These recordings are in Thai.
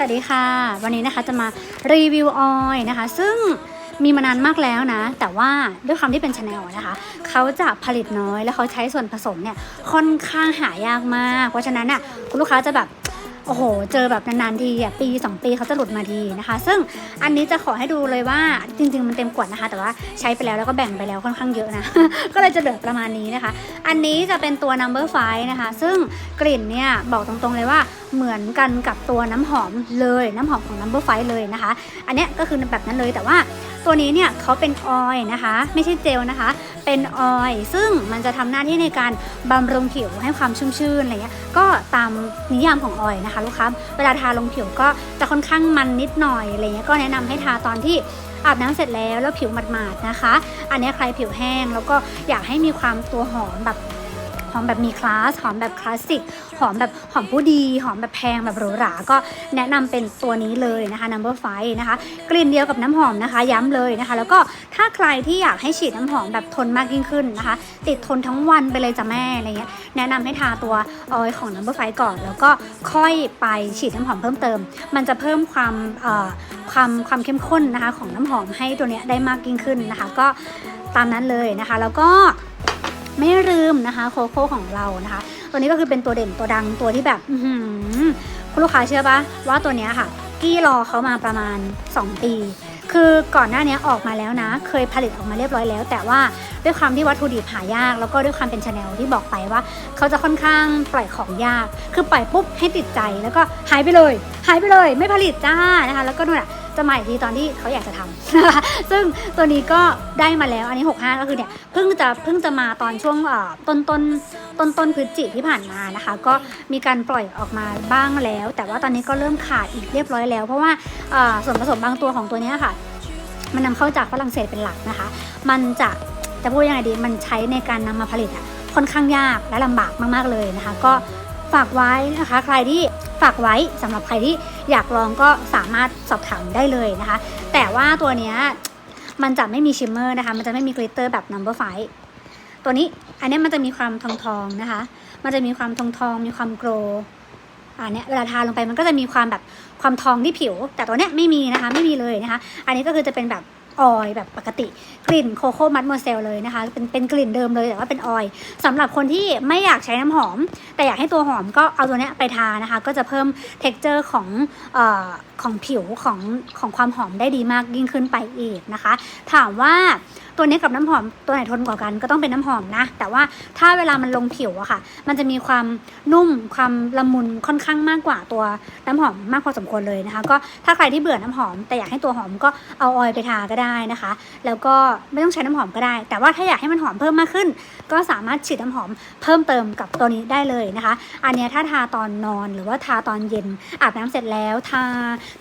สวัสดีค่ะ วันนี้นะคะจะมารีวิวออยนะคะ ซึ่งมีมานานมากแล้วนะ แต่ว่าด้วยความที่เป็นชาแนลนะคะ เขาจะผลิตน้อยแล้วเขาใช้ส่วนผสมเนี่ยค่อนข้างหายากมาก เพราะฉะนั้นน่ะคุณลูกค้าจะแบบ โอ้โห เจอแบบนานๆทีอะปี 2 ปีเขาจะหลุดมาทีนะคะ ซึ่งอันนี้จะขอให้ดูเลยว่าจริง ๆ มันเต็มขวดนะคะ แต่ว่าใช้ไปแล้วแล้วก็แบ่งไปแล้วค่อนข้างเยอะนะ ก็เลยจะเหลือประมาณนี้นะคะ อันนี้จะเป็นตัว number five นะคะ ซึ่งกลิ่นเนี่ยบอกตรงๆเลยว่าเหมือนกันกับตัวน้ำหอมเลยน้ำหอมของ number five เลยนะคะ อันนี้ก็คือแบบนั้นเลยแต่ว่าตัวนี้เนี่ยเขาเป็นออยล์นะคะ ไม่ใช่เจลนะคะ เป็นออยล์ซึ่งมันจะทำหน้าที่ในการบำรุงผิวให้ความชุ่มชื่นอะไรเงี้ยก็ตามนิยามของออยล์นะคะลูกค้าเวลาทาลงผิวก็จะค่อนข้างมันนิดหน่อยอะไรเงี้ยก็แนะนำให้ทาตอนที่อาบน้ำเสร็จแล้วแล้วผิวหมาดๆนะคะ อันนี้ใครผิวแห้งแล้วก็อยากให้มีความตัวหอมแบบ หอมแบบมีคลาส หอมแบบคลาสสิก หอมแบบหอมผู้ดี หอมแบบแพงแบบหรูหรา ก็แนะนำเป็นตัวนี้เลยนะคะ number five นะคะ กลิ่นเดียวกับน้ำหอมนะคะ ย้ำเลยนะคะ แล้วก็ถ้าใครที่อยากให้ฉีดน้ำหอมแบบทนมากยิ่งขึ้นนะคะ ติดทนทั้งวันไปเลยจ้ะแม่อะไรเงี้ย แนะนำให้ทาตัวออยล์ของ number five ก่อน แล้วก็ค่อยไปฉีดน้ำหอมเพิ่มเติม มันจะเพิ่มความความความเข้มข้นนะคะของน้ำหอมให้ตัวเนี้ยได้มากยิ่งขึ้นนะคะ ก็ตามนั้นเลยนะคะ แล้วก็ ไม่ลืมนะคะโคโค่ของเรานะคะ ตัวนี้ก็คือเป็นตัวเด่นตัวดังตัวที่แบบคุณลูกค้าเชื่อปะว่าตัวนี้ค่ะ กี้รอเขามาประมาณ 2 ปี คือก่อนหน้านี้ออกมาแล้วนะ เคยผลิตออกมาเรียบร้อยแล้ว แต่ว่าด้วยความที่วัตถุดิบหายาก แล้วก็ด้วยความเป็นชาแนลที่บอกไปว่า เขาจะค่อนข้างปล่อยของยาก คือปล่อยปุ๊บให้ติดใจแล้วก็หายไปเลย หายไปเลย ไม่ผลิตจ้านะคะ แล้วก็นู่นอะ จะมาอีกทีตอนที่เขาอยากจะทำนะคะซึ่งตัวนี้ก็ได้มาแล้วอันนี้ 65 ก็คือเนี่ยเพิ่งจะเพิ่งจะมาตอนช่วงต้นต้นต้นต้นพฤศจิที่ผ่านมานะคะ ก็มีการปล่อยออกมาบ้างแล้ว แต่ว่าตอนนี้ก็เริ่มขาดอีกเรียบร้อยแล้ว เพราะว่าส่วนผสมบางตัวของตัวนี้ค่ะ มันนำเข้าจากฝรั่งเศสเป็นหลักนะคะ มันจะจะพูดยังไงดีมันใช้ในการนำมาผลิตอะค่อนข้างยากและลำบากมากๆเลยนะคะ ก็ ฝากไว้นะคะ ใครที่ฝากไว้สำหรับใครที่อยากลองก็สามารถสอบถามได้เลยนะคะ แต่ว่าตัวเนี้ยมันจะไม่มีชิมเมอร์นะคะ มันจะไม่มีกลิตเตอร์แบบ number five ตัวนี้อันนี้มันจะมีความทองทองนะคะ มันจะมีความทองทองมีความโกลอันเนี้ยเวลาทาลงไปมันก็จะมีความแบบความทองที่ผิว แต่ตัวเนี้ยไม่มีนะคะ ไม่มีเลยนะคะ อันนี้ก็คือจะเป็นแบบ ออยแบบปกติกลิ่นโคโค่มัดโมเซลเลยนะคะ เป็นเป็นกลิ่นเดิมเลยแต่ว่าเป็นออยสำหรับคนที่ไม่อยากใช้น้ำหอม แต่อยากให้ตัวหอมก็เอาตัวเนี้ยไปทานะคะ ก็จะเพิ่ม t e x t อร์ของ ของผิวของของความหอมได้ดีมากยิ่งขึ้นไปอีกนะคะ ถามว่าตัวนี้กับน้ำหอมตัวไหนทนกว่ากันก็ต้องเป็นน้ำหอมนะ แต่ว่าถ้าเวลามันลงผิวอะค่ะ มันจะมีความนุ่มความละมุนค่อนข้างมากกว่าตัวน้ำหอมมากพอสมควรเลยนะคะ ก็ถ้าใครที่เบื่อน้ำหอม แต่อยากให้ตัวหอมก็เอาออยไปทาก็ได้นะคะ แล้วก็ไม่ต้องใช้น้ำหอมก็ได้ แต่ว่าถ้าอยากให้มันหอมเพิ่มมากขึ้น ก็สามารถฉีดน้ำหอมเพิ่มเติมกับตัวนี้ได้เลยนะคะ อันนี้ถ้าทาตอนนอนหรือว่าทาตอนเย็นอาบน้ำเสร็จแล้วทา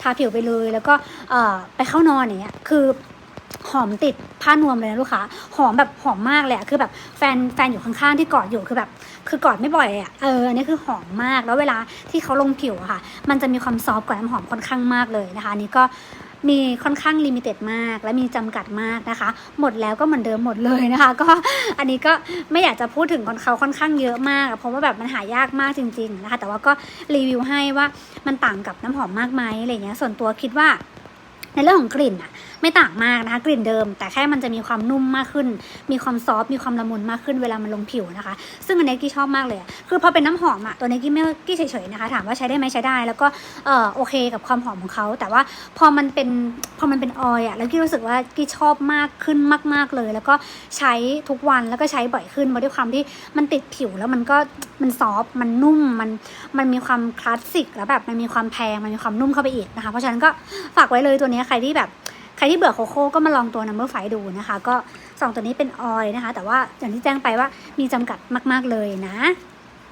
ทาผิวไปเลย แล้วก็ไปเข้านอนอย่างเงี้ยคือหอมติดผ้านวมเลยนะลูกค้าหอมแบบหอมมากเลยอะคือแบบแฟนแฟนอยู่ข้างๆที่กอดอยู่คือแบบ คือกอดไม่บ่อยเลยอะเอออันนี้คือหอมมากแล้วเวลาที่เขาลงผิวอะค่ะ มันจะมีความซอฟต์กว่าน้ำหอมค่อนข้างมากเลยนะคะอันนี้ก็ มีค่อนข้างลิมิเต็ดมาก และมีจำกัดมากนะคะ หมดแล้วก็เหมือนเดิมหมดเลยนะคะ ก็อันนี้ก็ไม่อยากจะพูดถึงคนเขาค่อนข้างเยอะมาก เพราะว่าแบบมันหายากมากจริง ๆ นะคะ แต่ว่าก็รีวิวให้ว่ามันต่างกับน้ำหอมมากไหมอะไรเงี้ยส่วนตัวคิดว่าในเรื่องของกลิ่นอะไม่ต่างมากนะคะกลิ่นเดิม แต่แค่มันจะมีความนุ่มมากขึ้น มีความซอฟมีความละมุนมากขึ้นเวลามันลงผิวนะคะ ซึ่งอันนี้กี้ชอบมากเลยคือพอเป็นน้ำหอมอะตัวนี้กี้ไม่กี้เฉยๆนะคะ ถามว่าใช้ได้ไหมใช้ได้ แล้วก็เออโอเคกับความหอมของเขาแต่ว่าพอมันเป็นพอมันเป็นออยอะแล้วกี้รู้สึกว่ากี้ชอบมากขึ้นมาก ๆเลย แล้วก็ใช้ทุกวันแล้วก็ใช้บ่อยขึ้นมาด้วยความที่มันติดผิวแล้วมันก็มันซอฟมันนุ่มมันมันมีความคลาสสิกแล้วแบบมันมีความแพงมันมีความนุ่มเข้าไปอีกนะคะ เพราะฉะนั้นก็ฝากไว้เลยตัวนี้ใครที่แบบ ใครที่เบื่อโคโค่ก็มาลองตัวนัมเบอร์ไฟดูนะคะ ก็สองตัวนี้เป็นออยนะคะ แต่ว่าอย่างที่แจ้งไปว่ามีจำกัดมาก ๆเลยนะ